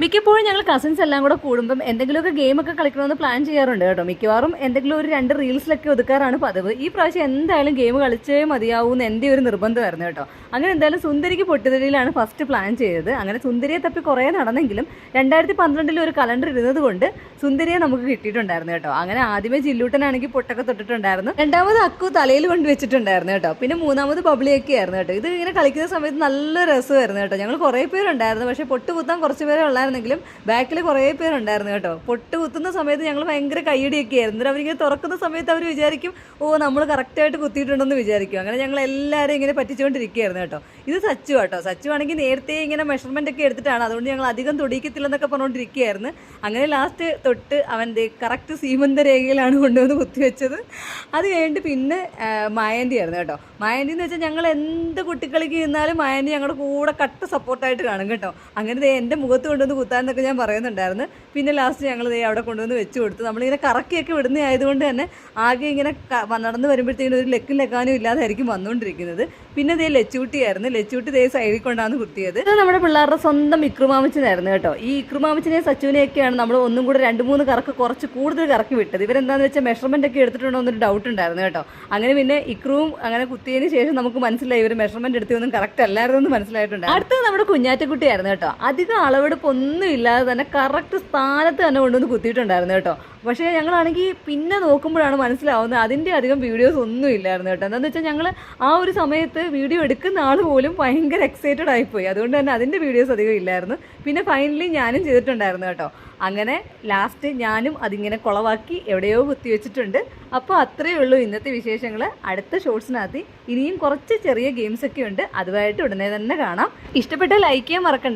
മിക്കപ്പോഴും ഞങ്ങൾ കസിൻസ് എല്ലാം കൂടെ കൂടുമ്പം എന്തെങ്കിലുമൊക്കെ ഗെയിമൊക്കെ കളിക്കണമെന്ന് പ്ലാൻ ചെയ്യാറുണ്ട് കേട്ടോ. മിക്കവാറും എന്തെങ്കിലും ഒരു രണ്ട് റീൽസിലൊക്കെ ഒതുക്കാറാണ് പതിവ്. ഈ പ്രാവശ്യം എന്തായാലും ഗെയിം കളിച്ചേ മതിയാവൂന്ന് എന്റെ ഒരു നിർബന്ധമായിരുന്നു കേട്ടോ. അങ്ങനെ എന്തായാലും സുന്ദരിക്ക് പൊട്ടുതലിയിലാണ് ഫസ്റ്റ് പ്ലാൻ ചെയ്തത്. അങ്ങനെ സുന്ദരിയെ തപ്പി കുറേ നടന്നെങ്കിലും രണ്ടായിരത്തി പന്ത്രണ്ടിൽ ഒരു കലണ്ടർ ഇരുന്നത് കൊണ്ട് സുന്ദരിയെ നമുക്ക് കിട്ടിയിട്ടുണ്ടായിരുന്നു കേട്ടോ. അങ്ങനെ ആദ്യമേ ജില്ലൂട്ടനാണെങ്കിൽ പൊട്ടൊക്കെ തൊട്ടിട്ടുണ്ടായിരുന്നു. രണ്ടാമത് അക്കു തലയിൽ കൊണ്ട് വെച്ചിട്ടുണ്ടായിരുന്നു കേട്ടോ. പിന്നെ മൂന്നാമത് ബബ്ലിയൊക്കെ ആയിരുന്നു കേട്ടോ. ഇത് ഇങ്ങനെ കളിക്കുന്ന സമയത്ത് നല്ല രസമായിരുന്നു കേട്ടോ. ഞങ്ങൾ കുറേ പേരുണ്ടായിരുന്നു പക്ഷേ പൊട്ടുപുത്താൻ കുറച്ച് പേരെ ഉള്ളായിരുന്നെങ്കിലും ബാക്കിൽ കുറേ പേരുണ്ടായിരുന്നു കേട്ടോ. പൊട്ട് കുത്തുന്ന സമയത്ത് ഞങ്ങൾ ഭയങ്കര കൈയടിയൊക്കെ ആയിരുന്നു. എന്നിട്ട് അവരിങ്ങനെ തുറക്കുന്ന സമയത്ത് അവർ വിചാരിക്കും ഓ നമ്മൾ കറക്റ്റായിട്ട് കുത്തിയിട്ടുണ്ടെന്ന് വിചാരിക്കും. അങ്ങനെ ഞങ്ങൾ എല്ലാവരും ഇങ്ങനെ പറ്റിച്ചുകൊണ്ടിരിക്കുകയായിരുന്നു കേട്ടോ. ഇത് സച്ചു കേട്ടോ സച്ചു ആണെങ്കിൽ നേരത്തെ ഇങ്ങനെ മെഷർമെന്റ് ഒക്കെ എടുത്തിട്ടാണ്. അതുകൊണ്ട് ഞങ്ങൾ അധികം തൊടിക്കത്തില്ലെന്നൊക്കെ പറഞ്ഞുകൊണ്ടിരിക്കുകയായിരുന്നു. അങ്ങനെ ലാസ്റ്റ് തൊട്ട് അവന്റെ കറക്റ്റ് സീമന്ത രേഖയിലാണ് കൊണ്ടുവന്ന് കുത്തിവെച്ചത്. അത് കഴിഞ്ഞിട്ട് പിന്നെ മായന്തി ആയിരുന്നു കേട്ടോ. മായന്തി എന്ന് വെച്ചാൽ ഞങ്ങൾ എന്ത് കുട്ടിക്കളിക്ക് ഇരുന്നാലും മായന്തി ഞങ്ങളുടെ കൂടെ കട്ട സപ്പോർട്ടായിട്ട് കാണും കേട്ടോ. അങ്ങനെ എന്റെ മുഖത്ത് കൊണ്ടുവന്ന് കുത്താന്നൊക്കെ ഞാൻ പറയുന്നുണ്ടായിരുന്നു. പിന്നെ ലാസ്റ്റ് ഞങ്ങൾ ദേ അവിടെ കൊണ്ടുവന്ന് വെച്ച് കൊടുത്തു നമ്മളിങ്ങനെ കറക്കിയൊക്കെ വിടുന്ന ആയതുകൊണ്ട് തന്നെ ആകെ ഇങ്ങനെ നടന്ന് വരുമ്പോഴത്തേക്കും ഒരു ലെക്കും ലെക്കാനും ഇല്ലാതായിരിക്കും വന്നുകൊണ്ടിരിക്കുന്നത് പിന്നെ ദേ ലച്ചുകുട്ടിയായിരുന്നു. ലച്ചുകുട്ടി ദേ സൈഡിൽ കൊണ്ടാണ് കുത്തിയത്. നമ്മുടെ പിള്ളേരുടെ സ്വന്തം ഇക്രുമാമച്ചനായിരുന്നു കേട്ടോ. ഈ ഇക്രുമാമച്ചനെ സച്ചുവിനെയൊക്കെയാണ് നമ്മൾ ഒന്നും കൂടെ രണ്ട് മൂന്ന് കറക്ക് കുറച്ച് കൂടുതൽ കറക്കി വിട്ടത്. ഇവരെന്താന്ന് വെച്ചാൽ മെഷർമെന്റ് ഒക്കെ എടുത്തിട്ടുണ്ടോ എന്നൊരു ഡൗട്ട് ഉണ്ടായിരുന്നു കേട്ടോ. അങ്ങനെ പിന്നെ ഇക്രുവും അങ്ങനെ കുത്തിയതിന് ശേഷം നമുക്ക് മനസ്സിലായി. ഇവർ മെഷർമെന്റ് എടുത്തൊന്നും കറക്റ്റ് അല്ലായിരുന്നു എന്ന് മനസ്സിലായിട്ടുണ്ട്. അടുത്തത് നമ്മുടെ കുഞ്ഞാറ്റക്കുട്ടിയായിരുന്നു കേട്ടോ. അധികം അളവെടുപ്പ് ഒന്നും ഇല്ലാതെ തന്നെ കറക്റ്റ് സ്ഥാനത്ത് തന്നെ കൊണ്ടുവന്ന് കുത്തിയിട്ടുണ്ടായിരുന്നു കേട്ടോ. പക്ഷേ ഞങ്ങളാണെങ്കിൽ പിന്നെ നോക്കുമ്പോഴാണ് മനസ്സിലാവുന്നത് അതിന്റെ അധികം വീഡിയോസ് ഒന്നും ഇല്ലായിരുന്നു കേട്ടോ. എന്താണെന്ന് വെച്ചാൽ ഞങ്ങൾ ആ ഒരു സമയത്ത് വീഡിയോ എടുക്കുന്ന ആൾ പോലും ഭയങ്കര എക്സൈറ്റഡ് ആയിപ്പോയി. അതുകൊണ്ട് തന്നെ അതിന്റെ വീഡിയോസ് അധികം ഇല്ലായിരുന്നു. പിന്നെ ഫൈനലി ഞാനും ചെയ്തിട്ടുണ്ടായിരുന്നു കേട്ടോ. അങ്ങനെ ലാസ്റ്റ് ഞാനും അതിങ്ങനെ കുളവാക്കി എവിടെയോ കുത്തിവെച്ചിട്ടുണ്ട് അപ്പോൾ അത്രയേ ഉള്ളൂ ഇന്നത്തെ വിശേഷങ്ങൾ. അടുത്ത ഷോർട്സിനകത്ത് ഇനിയും കുറച്ച് ചെറിയ ഗെയിംസൊക്കെ ഉണ്ട്. അതുമായിട്ട് ഉടനെ തന്നെ കാണാം. ഇഷ്ടപ്പെട്ട ലൈക്ക് ചെയ്യാൻ മറക്കണ്ട.